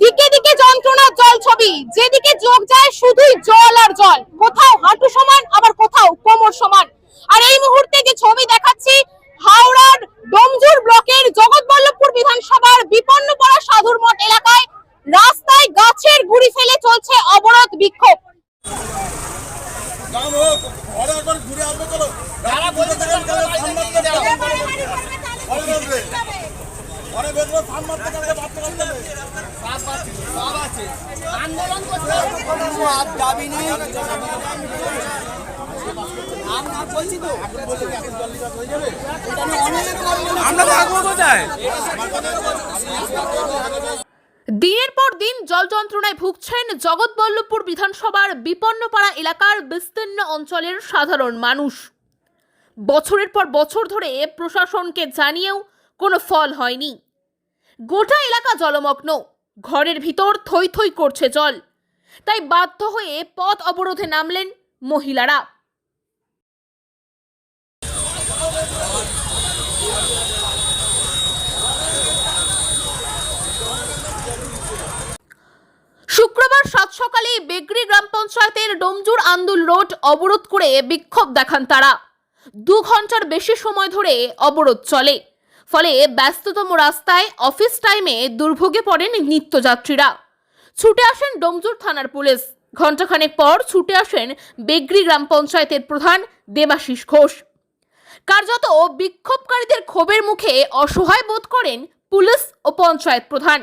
দিকে দিকে যন্ত্রণার জল ছবি। যেদিকে চোখ যায় শুধুই জল আর জল। কোথাও হাঁটু সমান, আবার কোথাও কোমর সমান। আর এই মুহূর্তে যে ছবি দেখাচ্ছি, হাওড়ার ডোমজুর ব্লকের জগৎবল্লভপুর বিধানসভার বিপন্নপাড়া সাধুর মঠ এলাকায় রাস্তায় গাছের গুড়ি ফেলে চলছে অবরোধ বিক্ষোভ। ঘুরে আসবে চলো ঘরে বেরবে ফান মারতে গেলে বাচ্চা কাচ্চা নেই। আমরা থাকব কোথায়? দিনের পর দিন জল যন্ত্রণায় ভুগছেন জগৎবল্লভপুর বিধানসভার বিপন্নপাড়া এলাকার বিস্তীর্ণ অঞ্চলের সাধারণ মানুষ। বছরের পর বছর ধরে প্রশাসনকে জানিয়েও কোনো ফল হয়নি। গোটা এলাকা জলমগ্ন। ঘরের ভিতর থই থই করছে জল। তাই বাধ্য হয়ে পথ অবরোধে নামলেন মহিলারা। শুক্রবার সাত সকালে বেগরি গ্রাম পঞ্চায়েতের ডোমজুর আন্দুল রোড অবরোধ করে বিক্ষোভ দেখান তারা। দু ঘণ্টার বেশি সময় ধরে অবরোধ চলে। ফলে ব্যস্ততম রাস্তায় অফিস টাইমে দুর্ভোগে পড়েন নিত্যযাত্রীরা। ছুটে আসেন ডোমজুর থানার পুলিশ। ঘণ্টাখানেক পর ছুটে আসেন বেগরি গ্রাম পঞ্চায়েতের প্রধান দেবাশিস ঘোষ। কার্যত বিক্ষোভকারীদের ক্ষোভের মুখে অসহায় বোধ করেন পুলিশ ও পঞ্চায়েত প্রধান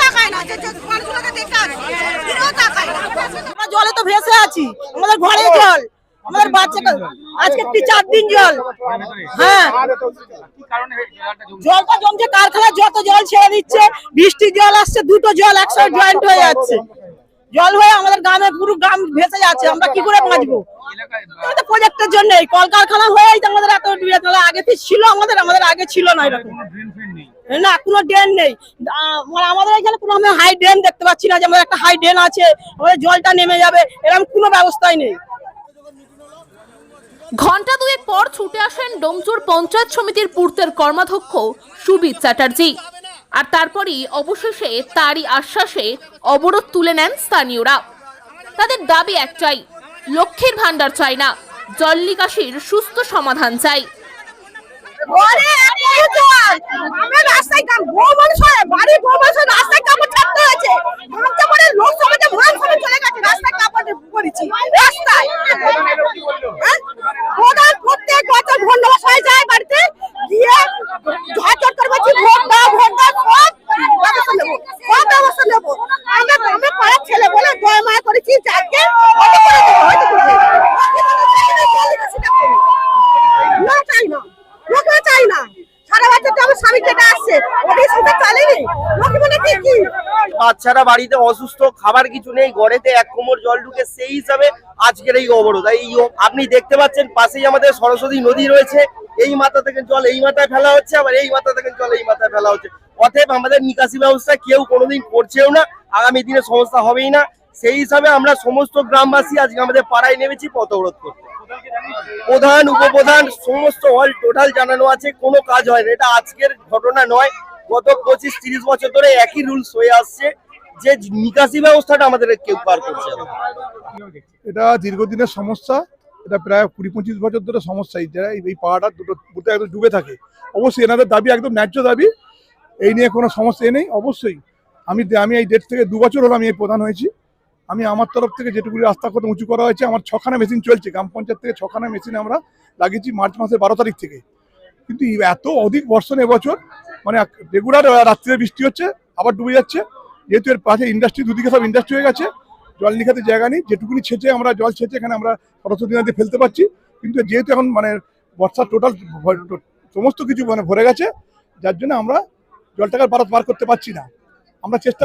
তাকায় না যে যে মানুষগুলোকে দেখতে আসে ফিরেও তাকায় না আমরা জলে তো ভেসে আছি। আমাদের ঘরে জল, আমাদের বাচ্চা আজকে তিন চার দিন জল? হ্যাঁ। জলটা জমছে কারখানা যত জল ছেড়ে দিচ্ছে, বৃষ্টির জল আসছে, দুটো জল একসাথে জয়েন্ট হয়ে যাচ্ছে। জল হয়ে আমাদের গ্রামে পুরো গ্রাম ভেসে যাচ্ছে, আমরা কি করে বাঁচবো? প্রজেক্টের জন্য কলকারখানা হয়েই আমাদের এত আগে ছিল আমাদের আমাদের আগে ছিল না এরকম। না কোনো ড্রেন নেই। মানে আমাদের এখানে কোনো আমি হাই ড্রেন দেখতে পাচ্ছি না যে আমাদের একটা হাই ড্রেন আছে আমাদের জলটা নেমে যাবে এরকম কোনো ব্যবস্থাই নেই। ঘণ্টা দুয়েক পর ছুটে আসেন ডোমচুর পঞ্চায়েত সমিতির পূর্তের কর্মাধ্যক্ষ সুবিদ চ্যাটার্জি। আর তারপরই অবশেষে তারই আশ্বাসে অবরোধ তুলে নেন স্থানীয়রা। তাদের দাবি একটাই লক্ষ্মীর ভান্ডার চাই না জল নিকাশির সুস্থ সমাধান চাই ঘরে এত জল আমরা রাস্তায় কাম বউ মানুষ হয় বাড়ি বউ মানুষ হয়, রাস্তায় কাপড় ছাড়তে হয়েছে ঘামতে পরে লোক সমাজে মান সমাজ চলে গেছে রাস্তায় কাপড় পরেছি রাস্তায় হ্যাঁ? প্রধান প্রত্যেক বছর ভন্ডবাস হয়ে যায় বাড়িতে গিয়ে ঝড় চট করে বলছি ভোট দাও ভোট দাও সব ব্যবস্থা নেব সব ব্যবস্থা নেব আমরা আমরা পাড়ার ছেলে বলে দয়া মায়া করেছি যাকে হয়তো করে দেবো হয়তো করে দেবো। না চাই না লোকে চাই না সারা বছর তো আমার বাচ্চারা বাড়িতে অসুস্থ, খাবার কিছু নেই, ঘরেতে এক কোমর জল ঢুকে সেই হিসাবে আজকের এই অবরোধ। এই আপনি দেখতে পাচ্ছেন, পাশেই আমাদের সরস্বতী নদী রয়েছে, এই মাথা থেকে জল এই মাথায় ফেলা হচ্ছে, আবার এই মাথা থেকে জল এই মাথায় ফেলা হচ্ছে। অতএব আমাদের নিকাশি ব্যবস্থা কেউ কোনোদিন করছেও না, আগামী দিনে সমস্যা হবেই না। সেই হিসাবে আমরা সমস্ত গ্রামবাসী আজকে আমাদের পাড়ায় নেমেছি, পথ অবরোধ করতে প্রধান, উপপ্রধান, সমস্ত অল টোটাল জানানো আছে, কোনো কাজ হয় না এটা আজকের ঘটনা নয়, গত পঁচিশ, তিরিশ বছর ধরে একই রুলস হয়ে আসছে, যে নিকাশি ব্যবস্থাটা আমাদের কেউ পার করছে। এটা দীর্ঘদিনের সমস্যা, এটা প্রায় কুড়ি, পঁচিশ বছর ধরে সমস্যা। এই জায়গায় এই পাহাড়টা দুটো পুরো একদম ডুবে থাকে। অবশ্যই এনাদের দাবি একদম ন্যায্য দাবি। এই নিয়ে কোনো সমস্যা নেই, অবশ্যই। আমি আমি এই ডেট থেকে দু বছর হলো আমি এই প্রধান হয়েছি। আমি আমার তরফ থেকে যেটুকু রাস্তা কত উঁচু করা হয়েছে, আমার ছখানা মেশিন চলছে। গ্রাম পঞ্চায়েত থেকে ছখানা মেশিন আমরা লাগিয়েছি মার্চ মাসের বারো তারিখ থেকে। কিন্তু এত অধিক বর্ষণ এবছর মানে রেগুলার রাত্রিরে বৃষ্টি হচ্ছে, আবার ডুবে যাচ্ছে। যেহেতু এর পাশে ইন্ডাস্ট্রি দুদিকে সব ইন্ডাস্ট্রি হয়ে গেছে, জল নিকাতে জায়গা নেই, যেটুকুনি ছেঁচে আমরা জল ছেঁচে এখানে আমরা সরস্বতী নদী ফেলতে পারছি। কিন্তু যেহেতু এখন মানে বর্ষা টোটাল সমস্ত কিছু মানে ভরে গেছে, যার জন্য আমরা জলটাকে পার পার করতে পারছি না। আমরা চেষ্টা